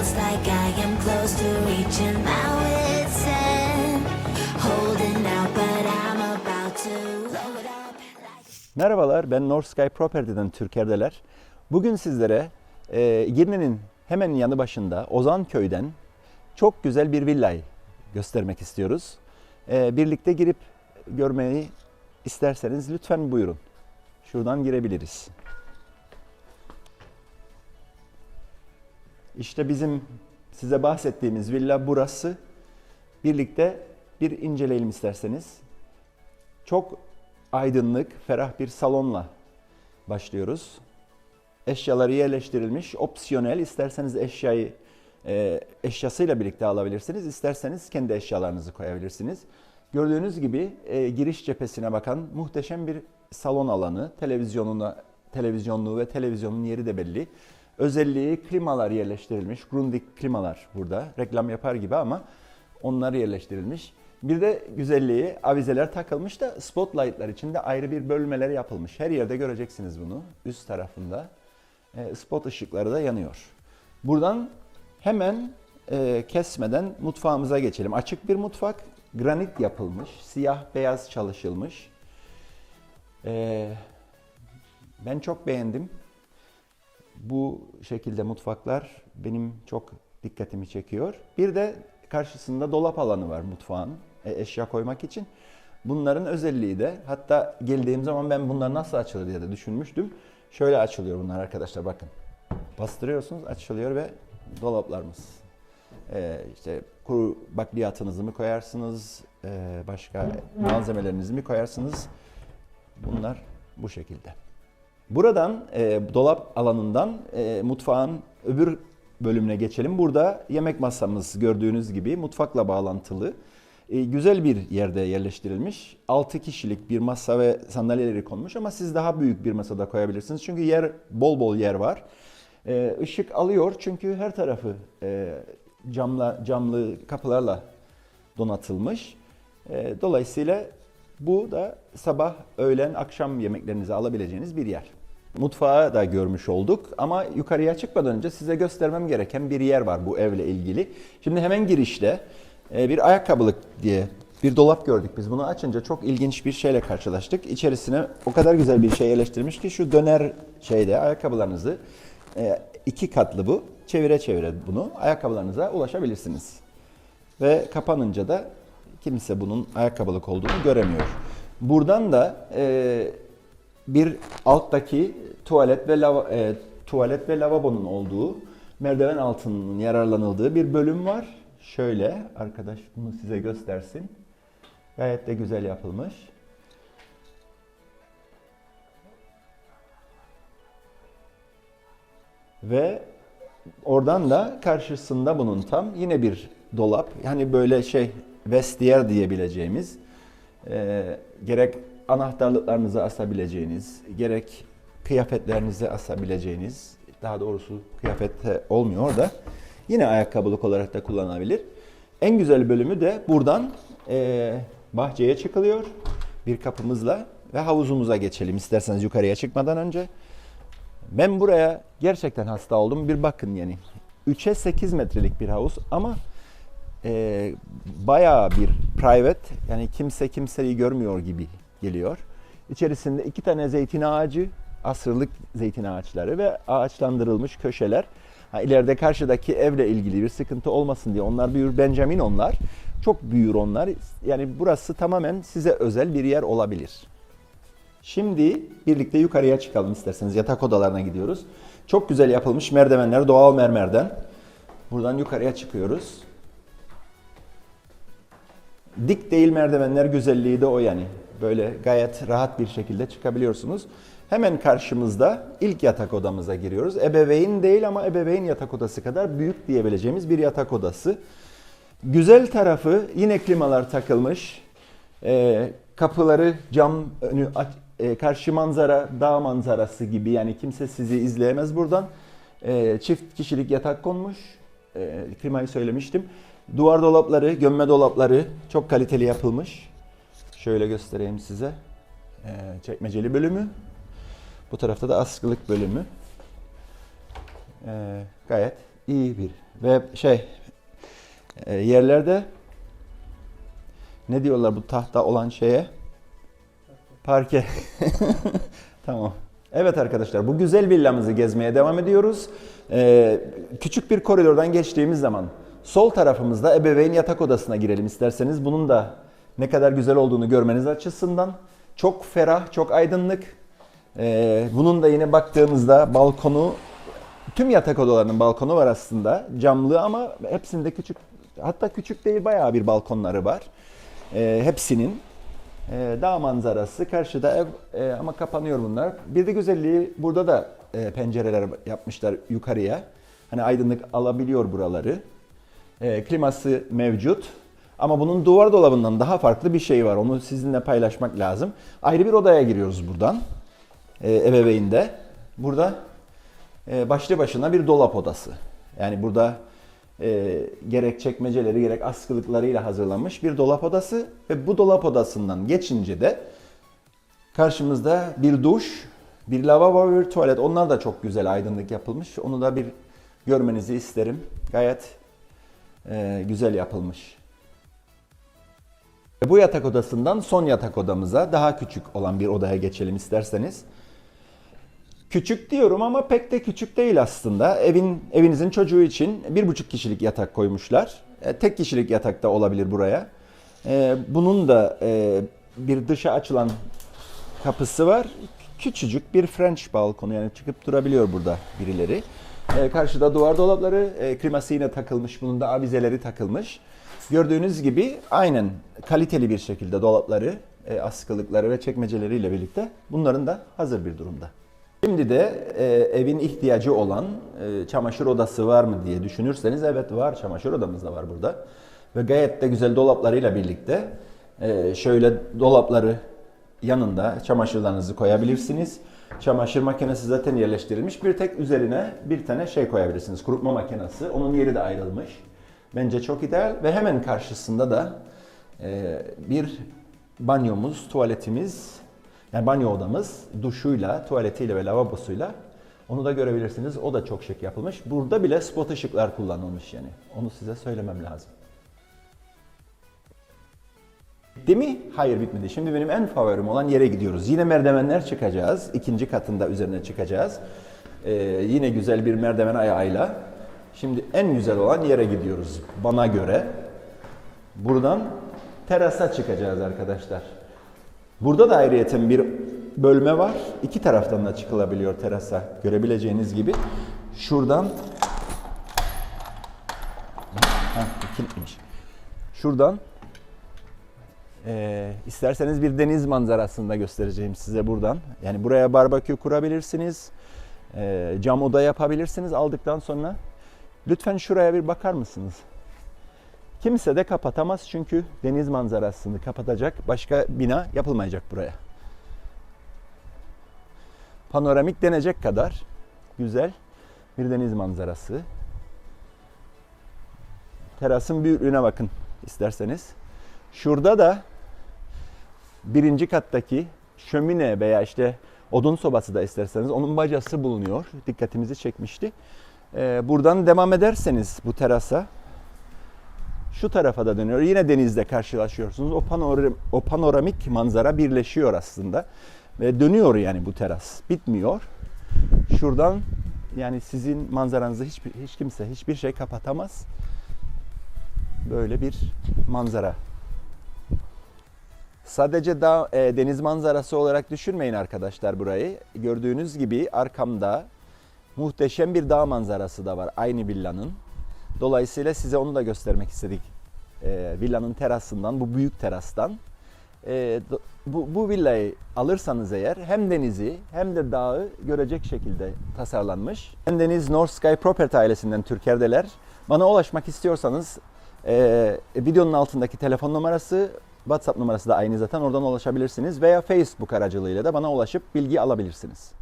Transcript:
feels like I am close to reaching my wit's end. Holding out, but I'm about to blow it up. Merhabalar, ben North Sky Property'den Türker'deler. Bugün sizlere e, Girne'nin hemen yanı başında Ozan Köy'den çok güzel bir villayı göstermek istiyoruz. E, birlikte girip görmeyi isterseniz lütfen buyurun. Şuradan girebiliriz. İşte bizim size bahsettiğimiz villa burası. Birlikte bir inceleyelim isterseniz. Çok aydınlık, ferah bir salonla başlıyoruz. Eşyaları yerleştirilmiş, opsiyonel. İsterseniz eşyayı e, eşyasıyla birlikte alabilirsiniz. İsterseniz kendi eşyalarınızı koyabilirsiniz. Gördüğünüz gibi e, giriş cephesine bakan muhteşem bir salon alanı. Televizyonuna, televizyonluğu ve televizyonun yeri de belli. Özelliği klimalar yerleştirilmiş. Grundig klimalar burada. Reklam yapar gibi ama onlar yerleştirilmiş. Bir de güzelliği avizeler takılmış da spotlightlar için de ayrı bir bölmeleri yapılmış. Her yerde göreceksiniz bunu üst tarafında. E, spot ışıkları da yanıyor. Buradan hemen e, kesmeden mutfağımıza geçelim. Açık bir mutfak, granit yapılmış, siyah beyaz çalışılmış. E, ben çok beğendim. Bu şekilde mutfaklar benim çok dikkatimi çekiyor. Bir de karşısında dolap alanı var mutfağın e, eşya koymak için. Bunların özelliği de hatta geldiğim zaman ben bunlar nasıl açılır diye de düşünmüştüm. Şöyle açılıyor bunlar arkadaşlar bakın. Bastırıyorsunuz açılıyor ve dolaplarımız. Ee, işte kuru bakliyatınızı mı koyarsınız, ee, başka malzemelerinizi mi koyarsınız? Bunlar bu şekilde. Buradan e, dolap alanından e, mutfağın öbür bölümüne geçelim. Burada yemek masamız gördüğünüz gibi mutfakla bağlantılı. E, güzel bir yerde yerleştirilmiş. 6 kişilik bir masa ve sandalyeleri konmuş ama siz daha büyük bir masada koyabilirsiniz. Çünkü yer bol bol yer var. E, ışık alıyor çünkü her tarafı e, camla camlı kapılarla donatılmış. E, dolayısıyla bu da sabah, öğlen, akşam yemeklerinizi alabileceğiniz bir yer. Mutfağı da görmüş olduk ama yukarıya çıkmadan önce size göstermem gereken bir yer var bu evle ilgili. Şimdi hemen girişte e, bir ayakkabılık diye bir dolap gördük biz. Bunu açınca çok ilginç bir şeyle karşılaştık. İçerisine o kadar güzel bir şey yerleştirmiş ki şu döner şeyde ayakkabılarınızı e, iki katlı bu. Çevire çevire bunu ayakkabılarınıza ulaşabilirsiniz. Ve kapanınca da kimse bunun ayakkabılık olduğunu göremiyor. Buradan da e, bir alttaki tuvalet ve lava, e, tuvalet ve lavabonun olduğu merdiven altının yararlanıldığı bir bölüm var. Şöyle arkadaş bunu size göstersin. Gayet de güzel yapılmış. Ve oradan da karşısında bunun tam yine bir dolap. Yani böyle şey vestiyer diyebileceğimiz e, gerek anahtarlıklarınızı asabileceğiniz, gerek kıyafetlerinizi asabileceğiniz, daha doğrusu kıyafette olmuyor da yine ayakkabılık olarak da kullanılabilir. En güzel bölümü de buradan e, bahçeye çıkılıyor bir kapımızla ve havuzumuza geçelim isterseniz yukarıya çıkmadan önce. Ben buraya gerçekten hasta oldum. Bir bakın yani. 3'e 8 metrelik bir havuz ama e, bayağı bir private yani kimse kimseyi görmüyor gibi geliyor. İçerisinde iki tane zeytin ağacı, asırlık zeytin ağaçları ve ağaçlandırılmış köşeler. Ha, ileride karşıdaki evle ilgili bir sıkıntı olmasın diye onlar büyür. Benjamin onlar. Çok büyür onlar. Yani burası tamamen size özel bir yer olabilir. Şimdi birlikte yukarıya çıkalım isterseniz. Yatak odalarına gidiyoruz. Çok güzel yapılmış merdivenler doğal mermerden. Buradan yukarıya çıkıyoruz. Dik değil merdivenler güzelliği de o yani. Böyle gayet rahat bir şekilde çıkabiliyorsunuz. Hemen karşımızda ilk yatak odamıza giriyoruz. Ebeveyn değil ama ebeveyn yatak odası kadar büyük diyebileceğimiz bir yatak odası. Güzel tarafı yine klimalar takılmış. Ee, kapıları cam önü aç- e, karşı manzara dağ manzarası gibi yani kimse sizi izleyemez buradan. Ee, çift kişilik yatak konmuş. Ee, klimayı söylemiştim. Duvar dolapları, gömme dolapları çok kaliteli yapılmış. Şöyle göstereyim size. Ee, çekmeceli bölümü. Bu tarafta da askılık bölümü. Ee, gayet iyi bir ve şey e, yerlerde ne diyorlar bu tahta olan şeye? Parke. tamam. Evet arkadaşlar bu güzel villamızı gezmeye devam ediyoruz. Ee, küçük bir koridordan geçtiğimiz zaman sol tarafımızda ebeveyn yatak odasına girelim isterseniz. Bunun da ne kadar güzel olduğunu görmeniz açısından. Çok ferah, çok aydınlık. Ee, bunun da yine baktığınızda balkonu, tüm yatak odalarının balkonu var aslında. Camlı ama hepsinde küçük, hatta küçük değil bayağı bir balkonları var. Ee, hepsinin. Ee, dağ manzarası, karşıda ev e, ama kapanıyor bunlar. Bir de güzelliği burada da e, pencereler yapmışlar yukarıya. Hani aydınlık alabiliyor buraları. E, kliması mevcut. Ama bunun duvar dolabından daha farklı bir şey var. Onu sizinle paylaşmak lazım. Ayrı bir odaya giriyoruz buradan. E, ebeveynde. Burada e, başlı başına bir dolap odası. Yani burada e, gerek çekmeceleri gerek askılıklarıyla hazırlanmış bir dolap odası ve bu dolap odasından geçince de karşımızda bir duş, bir lavabo bir tuvalet. Onlar da çok güzel aydınlık yapılmış. Onu da bir görmenizi isterim. Gayet e, güzel yapılmış. Bu yatak odasından son yatak odamıza daha küçük olan bir odaya geçelim isterseniz. Küçük diyorum ama pek de küçük değil aslında. Evin evinizin çocuğu için bir buçuk kişilik yatak koymuşlar. E, tek kişilik yatak da olabilir buraya. E, bunun da e, bir dışa açılan kapısı var. Küçücük bir French balkonu yani çıkıp durabiliyor burada birileri. Karşıda duvar dolapları, kliması yine takılmış. Bunun da avizeleri takılmış. Gördüğünüz gibi aynen kaliteli bir şekilde dolapları, e, askılıkları ve çekmeceleriyle birlikte bunların da hazır bir durumda. Şimdi de e, evin ihtiyacı olan e, çamaşır odası var mı diye düşünürseniz evet var çamaşır odamız da var burada. Ve gayet de güzel dolaplarıyla birlikte e, şöyle dolapları yanında çamaşırlarınızı koyabilirsiniz. Çamaşır makinesi zaten yerleştirilmiş. Bir tek üzerine bir tane şey koyabilirsiniz. Kurutma makinesi. Onun yeri de ayrılmış. Bence çok ideal ve hemen karşısında da e, bir banyomuz, tuvaletimiz, yani banyo odamız duşuyla, tuvaletiyle ve lavabosuyla onu da görebilirsiniz. O da çok şık yapılmış. Burada bile spot ışıklar kullanılmış yani. Onu size söylemem lazım. Bitti mi? Hayır bitmedi. Şimdi benim en favorim olan yere gidiyoruz. Yine merdivenler çıkacağız. İkinci katında üzerine çıkacağız. Ee, yine güzel bir merdiven ayağıyla. Şimdi en güzel olan yere gidiyoruz bana göre. Buradan terasa çıkacağız arkadaşlar. Burada da ayrıyeten bir bölme var. İki taraftan da çıkılabiliyor terasa. Görebileceğiniz gibi. Şuradan Heh, kilitmiş. Şuradan ee, isterseniz bir deniz manzarasını da göstereceğim size buradan. Yani buraya barbekü kurabilirsiniz. Ee, cam oda yapabilirsiniz. Aldıktan sonra lütfen şuraya bir bakar mısınız? Kimse de kapatamaz çünkü deniz manzarasını kapatacak başka bina yapılmayacak buraya. Panoramik denecek kadar güzel bir deniz manzarası. Terasın büyüklüğüne bakın isterseniz. Şurada da birinci kattaki şömine veya işte odun sobası da isterseniz onun bacası bulunuyor. Dikkatimizi çekmişti. Ee, buradan devam ederseniz bu terasa şu tarafa da dönüyor. Yine denizde karşılaşıyorsunuz. O, panoram, o panoramik manzara birleşiyor aslında. Ve dönüyor yani bu teras. Bitmiyor. Şuradan yani sizin manzaranızı hiç, hiç kimse, hiçbir şey kapatamaz. Böyle bir manzara. Sadece dağ, e, deniz manzarası olarak düşünmeyin arkadaşlar burayı. Gördüğünüz gibi arkamda muhteşem bir dağ manzarası da var aynı villanın. Dolayısıyla size onu da göstermek istedik. E, villanın terasından, bu büyük terastan. E, bu, bu villayı alırsanız eğer hem denizi hem de dağı görecek şekilde tasarlanmış. Ben Deniz North Sky Property ailesinden Türker'deler. Bana ulaşmak istiyorsanız e, videonun altındaki telefon numarası, WhatsApp numarası da aynı zaten oradan ulaşabilirsiniz. Veya Facebook aracılığıyla da bana ulaşıp bilgi alabilirsiniz.